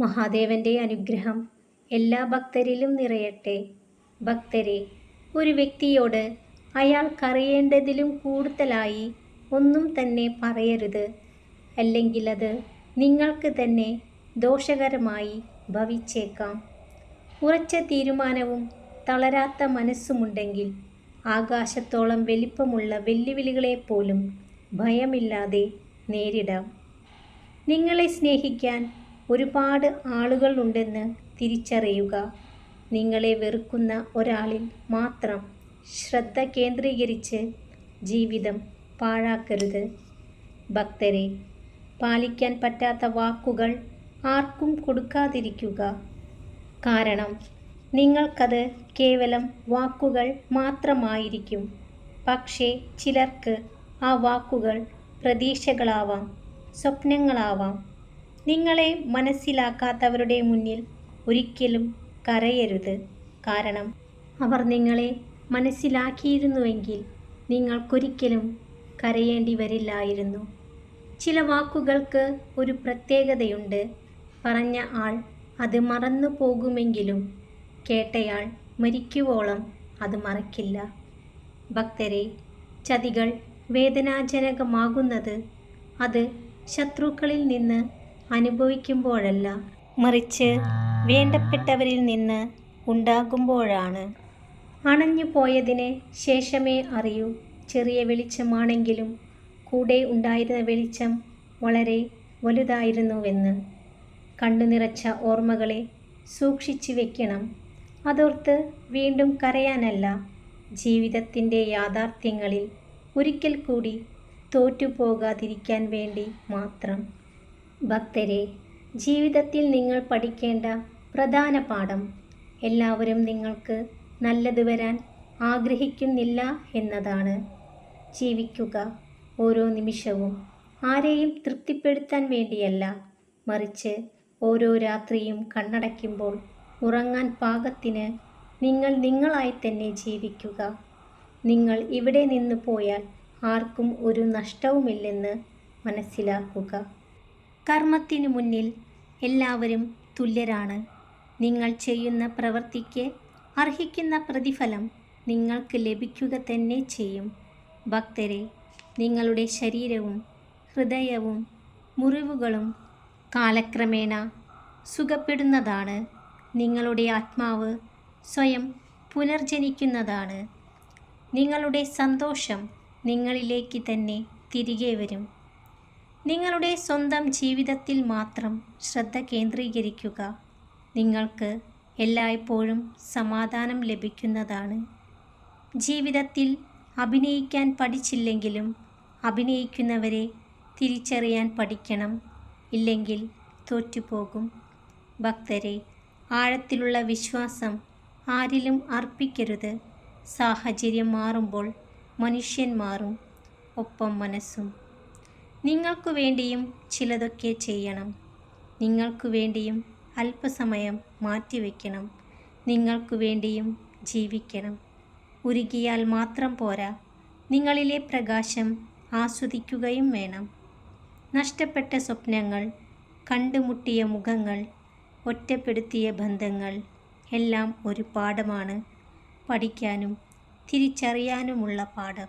മഹാദേവന്റെ അനുഗ്രഹം എല്ലാ ഭക്തരിലും നിറയട്ടെ. ഭക്തരെ ഒരു വ്യക്തിയോട് അയാൾക്കറിയേണ്ടതിലും കൂടുതലായി ഒന്നും തന്നെ പറയരുത്. അല്ലെങ്കിൽ അത് നിങ്ങൾക്ക് തന്നെ ദോഷകരമായി ഭവിച്ചേക്കാം. ഉറച്ച തീരുമാനവും തളരാത്ത മനസ്സുമുണ്ടെങ്കിൽ ആകാശത്തോളം വലിപ്പമുള്ള വെല്ലുവിളികളെപ്പോലും ഭയമില്ലാതെ നേരിടാം. നിങ്ങളെ സ്നേഹിക്കാൻ ഒരുപാട് ആളുകളുണ്ടെന്ന് തിരിച്ചറിയുക. നിങ്ങളെ വെറുക്കുന്ന ഒരാളിൽ മാത്രം ശ്രദ്ധ കേന്ദ്രീകരിച്ച് ജീവിതം പാഴാക്കരുത്. ഭക്തരെ പാലിക്കാൻ പറ്റാത്ത വാക്കുകൾ ആർക്കും കൊടുക്കാതിരിക്കുക. കാരണം നിങ്ങൾക്കത് കേവലം വാക്കുകൾ മാത്രമായിരിക്കും. പക്ഷേ ചിലർക്ക് ആ വാക്കുകൾ പ്രതീക്ഷകളാവാം സ്വപ്നങ്ങളാവാം. നിങ്ങളെ മനസ്സിലാക്കാത്തവരുടെ മുന്നിൽ ഒരിക്കലും കരയരുത്. കാരണം അവർ നിങ്ങളെ മനസ്സിലാക്കിയിരുന്നുവെങ്കിൽ നിങ്ങൾക്കൊരിക്കലും കരയേണ്ടി വരില്ലായിരുന്നു. ചില വാക്കുകൾക്ക് ഒരു പ്രത്യേകതയുണ്ട്. പറഞ്ഞ ആൾ അത് മറന്നു പോകുമെങ്കിലും കേട്ടയാൾ മരിക്കുവോളം അത് മറക്കില്ല. ഭക്തരെ ചതികൾ വേദനാജനകമാകുന്നത് അത് ശത്രുക്കളിൽ നിന്ന് അനുഭവിക്കുമ്പോഴല്ല മറിച്ച് വേണ്ടപ്പെട്ടവരിൽ നിന്ന് ഉണ്ടാകുമ്പോഴാണ്. അണഞ്ഞു പോയതിന് ശേഷമേ അറിയൂ ചെറിയ വെളിച്ചമാണെങ്കിലും കൂടെ ഉണ്ടായിരുന്ന വെളിച്ചം വളരെ വലുതായിരുന്നുവെന്ന്. കണ്ണു നിറച്ച ഓർമ്മകളെ സൂക്ഷിച്ചു വെക്കണം. അതോർത്ത് വീണ്ടും കരയാനല്ല ജീവിതത്തിന്റെ യാഥാർത്ഥ്യങ്ങളിൽ ഒരിക്കൽ കൂടി തോറ്റുപോകാതിരിക്കാൻ വേണ്ടി മാത്രം. ഭക്തരെ ജീവിതത്തിൽ നിങ്ങൾ പഠിക്കേണ്ട പ്രധാന പാഠം എല്ലാവരും നിങ്ങൾക്ക് നല്ലത് വരാൻ ആഗ്രഹിക്കുന്നില്ല എന്നതാണ്. ജീവിക്കുക ഓരോ നിമിഷവും ആരെയും തൃപ്തിപ്പെടുത്താൻ വേണ്ടിയല്ല. മറിച്ച് ഓരോ രാത്രിയും കണ്ണടയ്ക്കുമ്പോൾ ഉറങ്ങാൻ പാകത്തിന് നിങ്ങൾ നിങ്ങളായി തന്നെ ജീവിക്കുക. നിങ്ങൾ ഇവിടെ നിന്ന് പോയാൽ ആർക്കും ഒരു നഷ്ടവുമില്ലെന്ന് മനസ്സിലാക്കുക. കർമ്മത്തിനു മുന്നിൽ എല്ലാവരും തുല്യരാണ്. നിങ്ങൾ ചെയ്യുന്ന പ്രവൃത്തിക്ക് അർഹിക്കുന്ന പ്രതിഫലം നിങ്ങൾക്ക് ലഭിക്കുക തന്നെ ചെയ്യും. ഭക്തരെ നിങ്ങളുടെ ശരീരവും ഹൃദയവും മുറിവുകളും കാലക്രമേണ സുഖപ്പെടുന്നതാണ്. നിങ്ങളുടെ ആത്മാവ് സ്വയം പുനർജനിക്കുന്നതാണ്. നിങ്ങളുടെ സന്തോഷം നിങ്ങളിലേക്ക് തന്നെ തിരികെ വരും. നിങ്ങളുടെ സ്വന്തം ജീവിതത്തിൽ മാത്രം ശ്രദ്ധ കേന്ദ്രീകരിക്കുക. നിങ്ങൾക്ക് എല്ലായ്പ്പോഴും സമാധാനം ലഭിക്കുന്നതാണ്. ജീവിതത്തിൽ അഭിനയിക്കാൻ പഠിച്ചില്ലെങ്കിലും അഭിനയിക്കുന്നവരെ തിരിച്ചറിയാൻ പഠിക്കണം. ഇല്ലെങ്കിൽ തോറ്റുപോകും. ഭക്തരെ ആഴത്തിലുള്ള വിശ്വാസം ആരിലും അർപ്പിക്കരുത്. സാഹചര്യം മാറുമ്പോൾ മനുഷ്യൻ മാറും ഒപ്പം മനസ്സും നിങ്ങൾക്കു വേണ്ടിയും ചിലതൊക്കെ ചെയ്യണം. നിങ്ങൾക്കു വേണ്ടിയും അല്പസമയം മാറ്റിവെക്കണം. നിങ്ങൾക്കു വേണ്ടിയും ജീവിക്കണം. ഉരുകിയാൽ മാത്രം പോരാ. നിങ്ങളിലെ പ്രകാശം ആസ്വദിക്കുകയും വേണം. നഷ്ടപ്പെട്ട സ്വപ്നങ്ങൾ കണ്ടുമുട്ടിയ മുഖങ്ങൾ ഒറ്റപ്പെടുത്തിയ ബന്ധങ്ങൾ എല്ലാം ഒരു പാഠമാണ്. പഠിക്കാനും തിരിച്ചറിയാനുമുള്ള പാഠം.